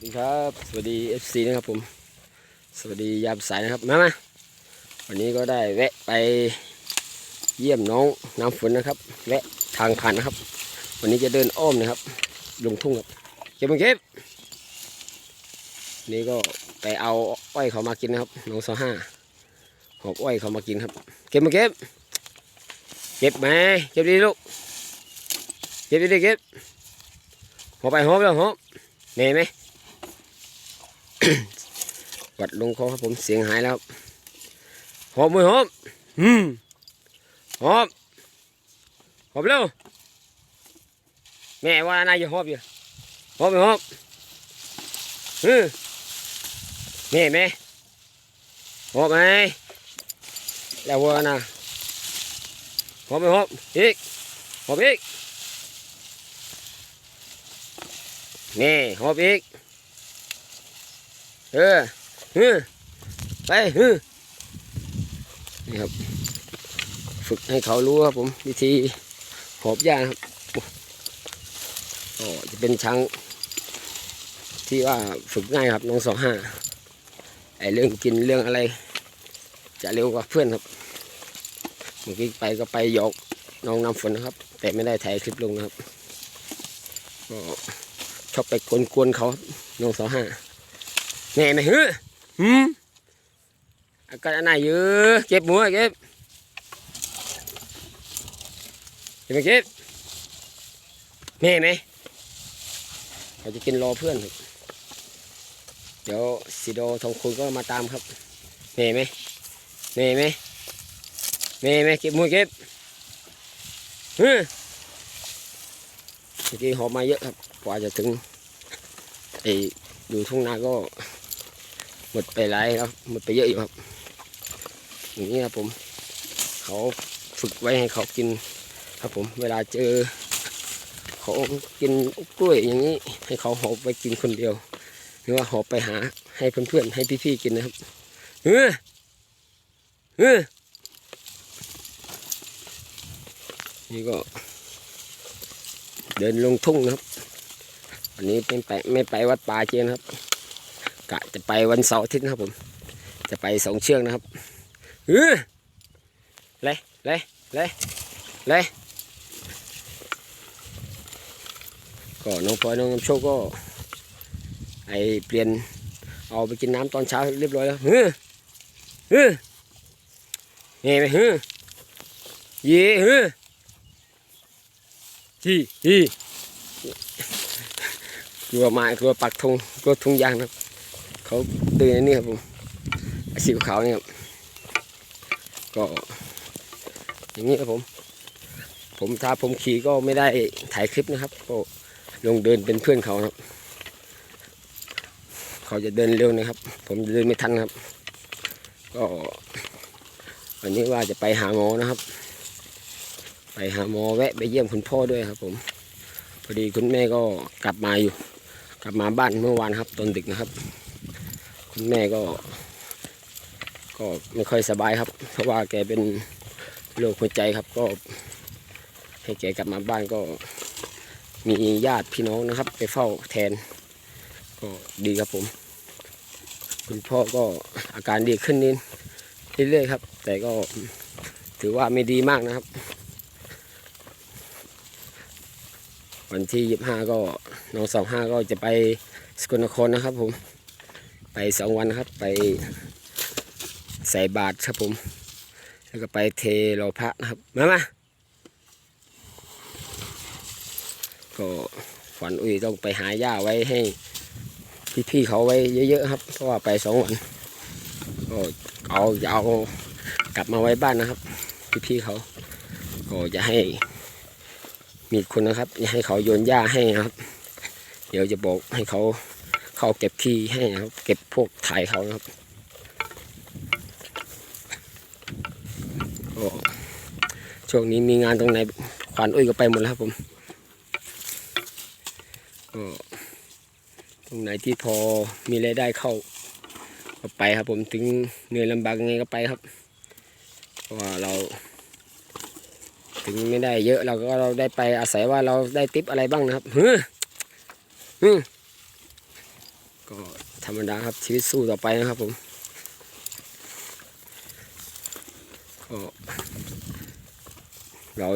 สวัสดีครับ สวัสดี FC นะครับผม สวัสดียามสายนะครับ มามาวันนี้ก็ได้แวะไปเยี่ยมน้องน้ำฝนนะครับ แวะทางผ่านนะครับ วันนี้จะเดินอ้อมนะครับ ลงทุ่งครับ เก็บมังเก็บนี่ก็ไปเอาอ้อยเขามากินนะครับ น้องสอห้าหอบอ้อยเขามากินครับ เก็บมังเก็บ เก็บไหมเก็บดีลูก เก็บดีๆเก็บหอบไปหอบแล้วหอบเหนื่อยไหม วัดลงคอครับผมเสียงหายแล้วหอบมือหอบอืมหอบหอบเร็วแม่ว่านายจะหอบอยู่หอบไปหอบอืมแม่แม่หอบไหมแล้วว่านะหอบไปหอบอีกหอบอีกนี่หอบอีก เออเออไปเออนี่ครับ ฝึกให้เขารู้ครับผม วิธีหอบย่าครับโอ้จะเป็นช้างที่ว่าฝึกง่ายครับน้องสองห้าไอเรื่องกินเรื่องอะไร จะเร็วกว่าเพื่อนครับเมื่อกี้ไปก็ไปหยอกน้องน้ำฝนนะครับ แต่ไม่ได้ถ่ายคลิปลงนะครับก็ชอบไปกวนๆเขาน้องสองห้า nghe mày hứ hứ cái này dữ kẹp mua kẹp kẹp mày kẹp nghe mày เขาจะกินรอเพื่อนครับเดี๋ยวสีโดทองคุณก็มาตามครับเมย์ไหมเมย์ไหมเมย์ไหมเก็บมือเก็บฮึเมื่อกี้หอบมาเยอะครับกว่าจะถึงไอ้อยู่ทุ่งนาก็ หมดไปหลายครับ หมดไปเยอะอยู่ครับ อย่างนี้ครับผม เขาฝึกไว้ให้เขากินครับผม เวลาเจอ เขากินกล้วยอย่างนี้ ให้เขาหอบไปกินคนเดียว หรือว่าหอบไปหาให้เพื่อนๆให้พี่ๆกินนะครับเออเออนี่ก็ เดินลงทุ่งนะครับ วันนี้ไม่ไปไม่ไปวัดป่าเจนครับ กะจะไปวันเสาร์อาทิตย์นะครับผม จะไปสองเชือกนะครับเออเลยเลยเลยเลยก็น้องพลอยน้องน้ำโชคก็ ไอเปลี่ยนเอาไปกินน้ำตอนเช้าเรียบร้อยแล้วเออเออเงี้ยไหมเออเย่เออจีจีกลัวไม้กลัวปักธงกลัวทงยางนะครับ เขาเดินนี่ครับผมไอ้สีขาวนี่ครับ ก็ อย่างนี้ครับผม ผมถ้าผมขี่ก็ไม่ได้ถ่ายคลิปนะครับ ก็ลงเดินเป็นเพื่อนเขาครับ เขาจะเดินเร็วนะครับ ผมจะเดินไม่ทันครับ ก็วันนี้ว่าจะไปหาหมอนะครับ ไปหาหมอแวะไปเยี่ยมคุณพ่อด้วยครับ ผมพอดีคุณแม่ก็กลับมาอยู่ กลับมาบ้านเมื่อวานครับ ตอนดึกนะครับ คุณแม่ก็ ก็ไม่ค่อยสบายครับ เพราะว่าแกเป็นโรคหัวใจครับ ก็ ให้แกกลับมาบ้านก็มีญาติพี่น้องนะครับ ไปเฝ้าแทน ก็ดีครับผม คุณพ่อก็อาการดีขึ้นนิดเรื่อยๆครับ แต่ก็ถือว่าไม่ดีมากนะครับ วันที่ยี่ห้าก็น้องสองห้าก็จะไปสกลนครนะครับผม ไปสองวันครับ ไปใส่บาตรครับผม แล้วก็ไปเทโลพระนะครับ มามาก็ฝันอุ้ยต้องไปหาหญ้าไว้ให้พี่ๆเขาไว้เยอะๆครับ เพราะว่าไปสองวันก็เอาจะเอากลับมาไว้บ้านนะครับ พี่ๆเขาก็จะให้มีคนนะครับอย่าให้เขาโยนหญ้าให้นะครับ เดี๋ยวจะบอกให้เขา เข้าเก็บขี้ให้นะครับ เก็บพวกถ่ายเขานะครับก็ช่วงนี้มีงานตรงไหนควานอุ้ยก็ไปหมดแล้วครับผมก็ตรงไหนที่พอมีรายได้เข้าก็ไปครับ ผมถึงเหนื่อยลำบากยังไงก็ไปครับเพราะว่าเรา ถึงไม่ได้เยอะเราก็เราได้ไปอาศัยว่าเราได้ติปอะไรบ้างนะครับฮึฮึ ก็ธรรมดาครับชีวิตสู้ต่อไปนะครับผมก็เรา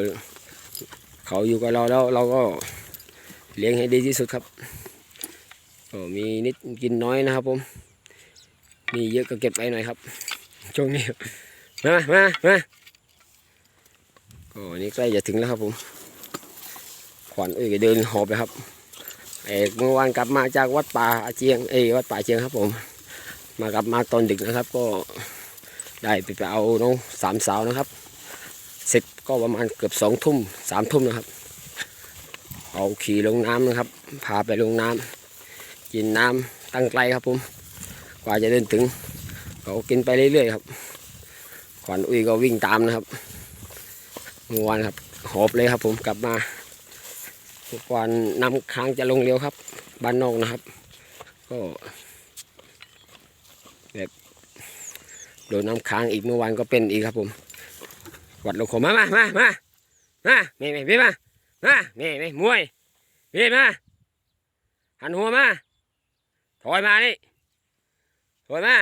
เขาอยู่กับเราแล้วเราก็เลี้ยงให้ดีที่สุดครับก็มีนิดกินน้อยนะครับ ผมมีเยอะก็เก็บไว้หน่อยครับช่วงนี้มามามาก็นี้ใกล้จะถึงแล้วครับผมขวัญเอ้ยก็เดินหอบเลยครับ เอกเมื่อวานกลับมาจากวัดป่าอาเจียงเอวัดป่าเจียงครับผม มากลับมาตอนดึกนะครับ ก็ได้ไปเอาน้องสามสาวนะครับเสร็จก็ประมาณเกือบสองทุ่มสามทุ่มนะครับ เอาขี่ลงน้ำนะครับ พาไปลงน้ำกินน้ำตั้งไกลครับผม กว่าจะเดินถึงก็กินไปเรื่อยๆครับ ขวัญอุ้ยก็วิ่งตามนะครับเมื่อวานครับหอบเลยครับผมกลับมา กวันน้ำค้างจะลงเร็วครับ บ้านนอกนะครับ ก็แบบโดนน้ำค้างอีกเมื่อวานก็เป็นอีกครับผมวัดลงขมมามามามามาเมย์เมย์พี่มามาเมย์เมย์มวยพี่มาหันหัวมาถอยมานี่ถอยมา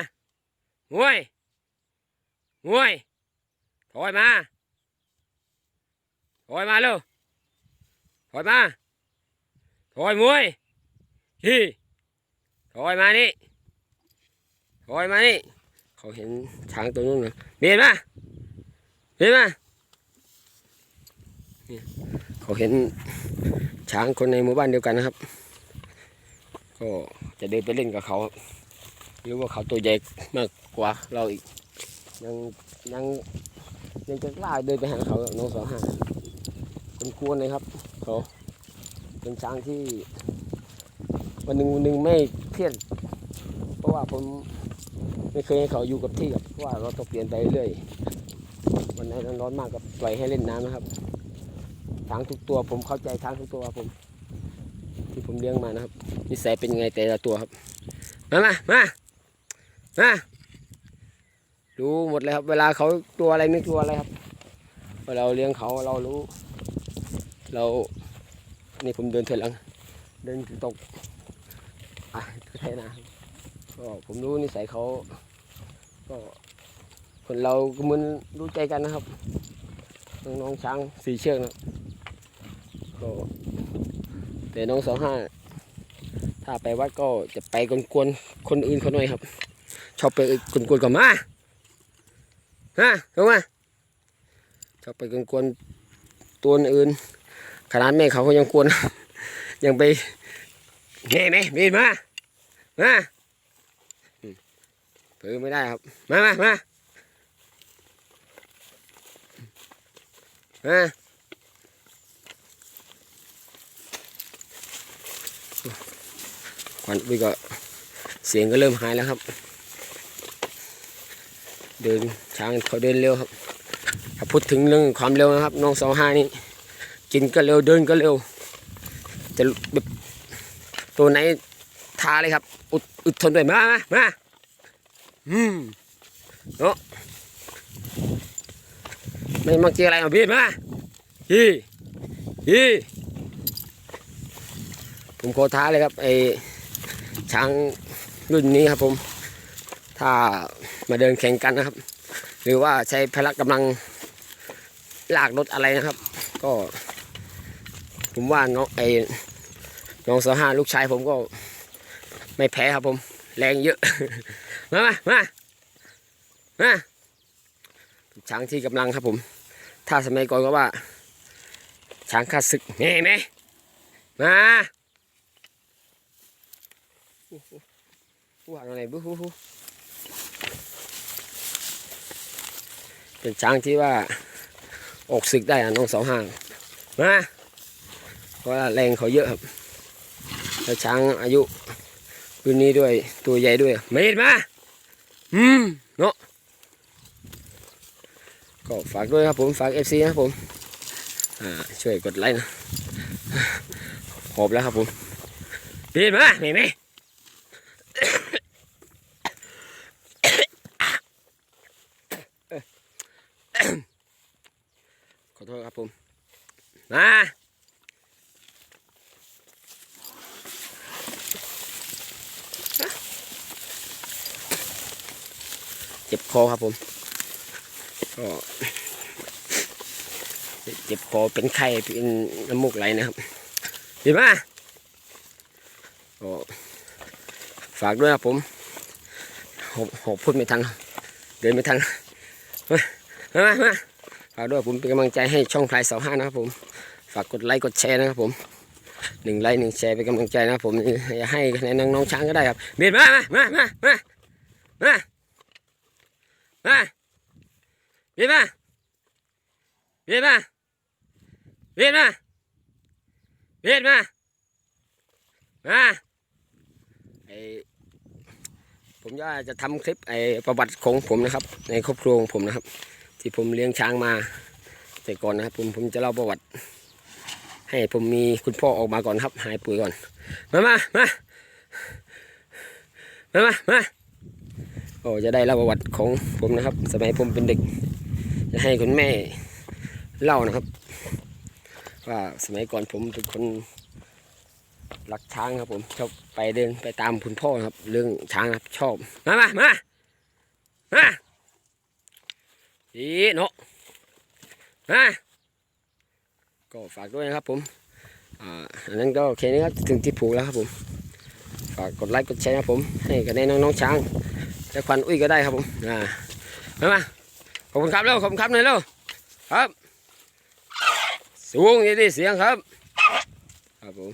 มวยมวยถอยมาถอยมาเร็วถอยมา อยมวยฮีถอยมานี่ถอยมานี่ เขาเห็นช้างตัวนู้นนะเบียดมาเบียดมาเนี่ยเขาเห็นช้างคนในหมู่บ้านเดียวกันนะครับ ก็จะเดินไปเล่นกับเขาหรือว่าเขาตัวใหญ่มากกว่าเราอีก ยังยังยังจะกล้าเดินไปหาเขาน้องสองห้าคนควเลยครับเขา เป็นช้างที่วันหนึ่งวันหนึ่งไม่เครียดเพราะว่าผมไม่เคยให้เขาอยู่กับที่ครับเพราะว่าเราต้องเปลี่ยนไปเรื่อยวันไหนร้อนมากก็ปล่อยให้เล่นน้ำนะครับช้างทุกตัวผมเข้าใจช้างทุกตัวครับผม ที่ผมเลี้ยงมานะครับนิสัยเป็นยังไงแต่ละตัวครับ มามามามาดูหมดเลยครับ เวลาเขาตัวอะไรไม่ตัวอะไรครับเวลาเราเลี้ยงเขาเรารู้ เรา นี่ผมเดินถอยหลัง เดินตกอะไทยนาก็ผมรู้นิสัยเขาก็คนเราก็เหมือนรู้ใจกันนะครับน้องช้างสี่เชือกนะก็แต่น้องสองห้าถ้าไปวัดก็จะไปกวนๆคนอื่นเขาหน่อยครับ ชอบไปกวนๆกับมาฮะเข้ามาชอบไปกวนๆตัวอื่น ขนาดแม่เขาก็ยังกวน ยังไปเน่ไหมมีดมา มาเผือไม่ได้ครับ มามามามาควันไปก็เสียงก็เริ่มหายแล้วครับ เดินช้างเขาเดินเร็วครับ ถ้าพูดถึงเรื่องความเร็วนะครับ น้องสองห้านี่ กินก็เร็วเดินก็เร็ว จะแบบตัวไหนทาเลยครับอุดอุดทนไปมามามาอืมเนาะไม่มักเจออะไรมาพี่มาฮีฮีผมขอท้าเลยครับไอช้างรุ่นนี้ครับผม ถ้ามาเดินแข่งกันนะครับ หรือว่าใช้พละกำลังลากรถอะไรนะครับ ก็ ผมว่าน้องไอ้น้องสห้าลูกชายผมก็ไม่แพ้ครับผม แรงเยอะ มามามามาช้างที่กำลังครับผม ถ้าสมัยก่อนก็ว่า ช้างข้าศึกนี่ไหมมาว่าอะไรบุฮูเป็นช้างที่ว่า ออกศึกได้อะน้องสองห้างมา เพราะแรงเขาเยอะครับแล้วช้างอายุรุ่นนี้ด้วยตัวใหญ่ด้วยไม่เห็นมาอืมเนาะก็ฝากด้วยครับผมฝาก FC นะครับผมอ่าช่วยกดไลค์นะหอบแล้วครับผมเห็นมาไม่ไหมขอโทษครับผมมา เจ็บคอครับผมก็เจ็บคอเป็นไข้เป็นน้ำมูกไหลนะครับดีมากก็ฝากด้วยครับผมหอบหอบพูดไม่ทัน เดินไม่ทันมามามาฝากด้วยผมเป็นกำลังใจให้ช่องพลายเสาห้านะครับผม ฝากกดไลค์กดแชร์นะครับผมหนึ่งไลค์หนึ่งแชร์เป็นกำลังใจนะครับผมอย่าให้คะแนนน้องๆช้างก็ได้ครับเบียดมามามามามา มาเบียดมาเบียดมาเบียดมาเบียดมามาไอผมว่าจะทำคลิปไอประวัติของผมนะครับ ในครอบครัวของผมนะครับ ที่ผมเลี้ยงช้างมาแต่ก่อนนะครับ ผมผมจะเล่าประวัติ ให้ผมมีคุณพ่อออกมาก่อนครับ หายป่วยก่อน มามามามามามา โอ้จะได้เล่าประวัติของผมนะครับ สมัยผมเป็นเด็ก จะให้คุณแม่เล่านะครับ ว่าสมัยก่อนผมเป็นคนรักช้างครับ ผมชอบไปเดินไปตามคุณพ่อครับ เรื่องช้างครับชอบมามามามาดีเนาะมาก็ฝากด้วยนะครับ ผมอ่าอันนั้นก็โอเคนี้ครับถึงที่ผูกแล้วครับผมฝากกดไลค์กดแชร์นะครับผม ให้กันในน้องๆช้าง จะควันอุ้ยก็ได้ครับผมอ่ามามาขอบคุณครับเร็วขอบคุณครับหน่อยเร็วครับ สูงนี่ดีเสียงครับ ครับผม